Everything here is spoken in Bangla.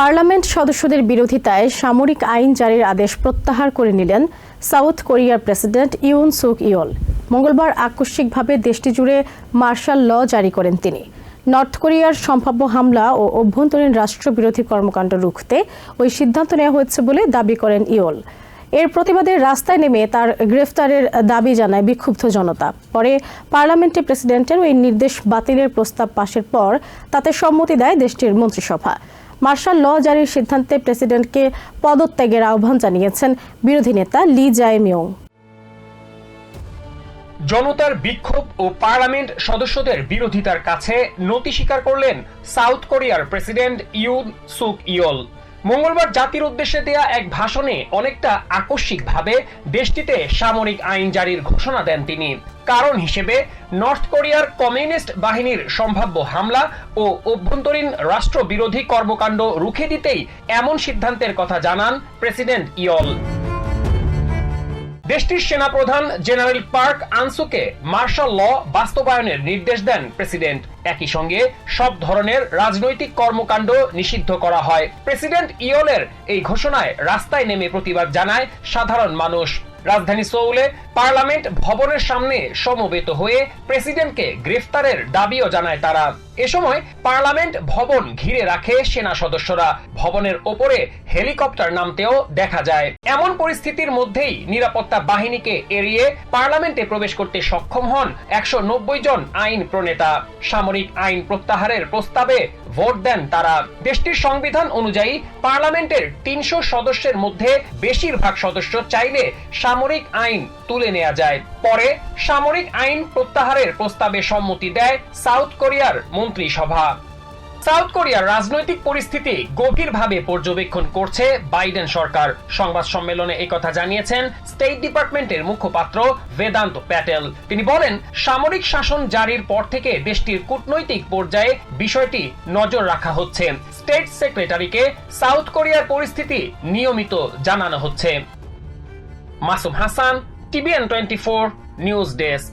পার্লামেন্ট সদস্যদের বিরোধিতায় সামরিক আইন জারির আদেশ প্রত্যাহার করে নিলেন সাউথ কোরিয়ার প্রেসিডেন্ট ইউন সুক ইয়ল। মঙ্গলবার আকস্মিকভাবে দেশটি জুড়ে মার্শাল ল জারি করেন তিনি। নর্থ কোরিয়ার সম্ভাব্য হামলা ও অভ্যন্তরীণ রাষ্ট্রবিরোধী কর্মকাণ্ড রুখতে ওই সিদ্ধান্ত নেওয়া হয়েছে বলে দাবি করেন ইয়ল। এর প্রতিবাদে রাস্তায় নেমে তার গ্রেফতারের দাবি জানায় বিক্ষুব্ধ জনতা। পরে পার্লামেন্টে প্রেসিডেন্টের ওই নির্দেশ বাতিলের প্রস্তাব পাশের পর তাতে সম্মতি দেয় দেশটির মন্ত্রিসভা। মার্শাল ল জারির সিদ্ধান্তে প্রেসিডেন্টকে পদত্যাগের আহ্বান জানিয়েছেন বিরোধী নেতা লি জায় মিয়ং জনতার বিক্ষোভ ও পার্লামেন্ট সদস্যদের বিরোধিতার কাছে নতি স্বীকার করলেন সাউথ কোরিয়ার প্রেসিডেন্ট ইউন সুক ইয়ল মঙ্গলবার জাতির উদ্দেশ্যে দেয়া এক ভাষণে অনেকটা আকস্মিকভাবে দেশটিতে সামরিক আইন জারির ঘোষণা দেন তিনি। কারণ হিসেবে নর্থ কোরিয়ার কমিউনিস্ট বাহিনীর সম্ভাব্য হামলা ও অভ্যন্তরীণ রাষ্ট্রবিরোধী কর্মকাণ্ড রুখে দিতেই এমন সিদ্ধান্তের কথা জানান প্রেসিডেন্ট ইয়ল। দেশটির সেনাপ্রধান জেনারেল পার্ক আনসুকে মার্শাল ল বাস্তবায়নের নির্দেশ দেন প্রেসিডেন্ট। একই সঙ্গে সব ধরনের রাজনৈতিক কর্মকাণ্ড নিষিদ্ধ করা হয়। প্রেসিডেন্ট ইয়লের এই ঘোষণায় রাস্তায় নেমে প্রতিবাদ জানায় সাধারণ মানুষ। রাজধানী সৌলে পার্লামেন্ট ভবনের সামনে সমবেত হয়ে প্রেসিডেন্টকে গ্রেফতারের দাবিও জানায় তারা। এ সময় পার্লামেন্ট ভবন ঘিরে রাখে সেনা সদস্যরা। ভবনের ওপরে হেলিকপ্টার নামতেও দেখা যায়। এমন পরিস্থিতির মধ্যেই নিরাপত্তা বাহিনীকে এড়িয়ে পার্লামেন্টে প্রবেশ করতে সক্ষম হন একশো নব্বই জন আইন প্রণেতা। সামরিক আইন প্রত্যাহারের প্রস্তাবে ভোট দেন তারা। দেশটির সংবিধান অনুযায়ী পার্লামেন্টের তিনশো সদস্যের মধ্যে বেশিরভাগ সদস্য চাইলে সামরিক আইন তুলে নেওয়া যায়। পরে সামরিক আইন প্রত্যাহারের প্রস্তাবে সম্মতি দেয় সাউথ কোরিয়ার মন্ত্রিসভা সাউথ কোরিয়ার রাজনৈতিক পরিস্থিতি গভীরভাবে পর্যবেক্ষণ করছে বাইডেন সরকার। সংবাদ সম্মেলনে একথা জানিয়েছেন স্টেট ডিপার্টমেন্টের মুখপাত্র বেদান্ত প্যাটেল। তিনি বলেন, সামরিক শাসন জারির পর থেকে দেশটির কূটনৈতিক পর্যায়ে বিষয়টি নজর রাখা হচ্ছে। স্টেট সেক্রেটারিকে সাউথ কোরিয়ার পরিস্থিতি নিয়মিত জানানো হচ্ছে। Masum Hasan, TVN twenty four news desk.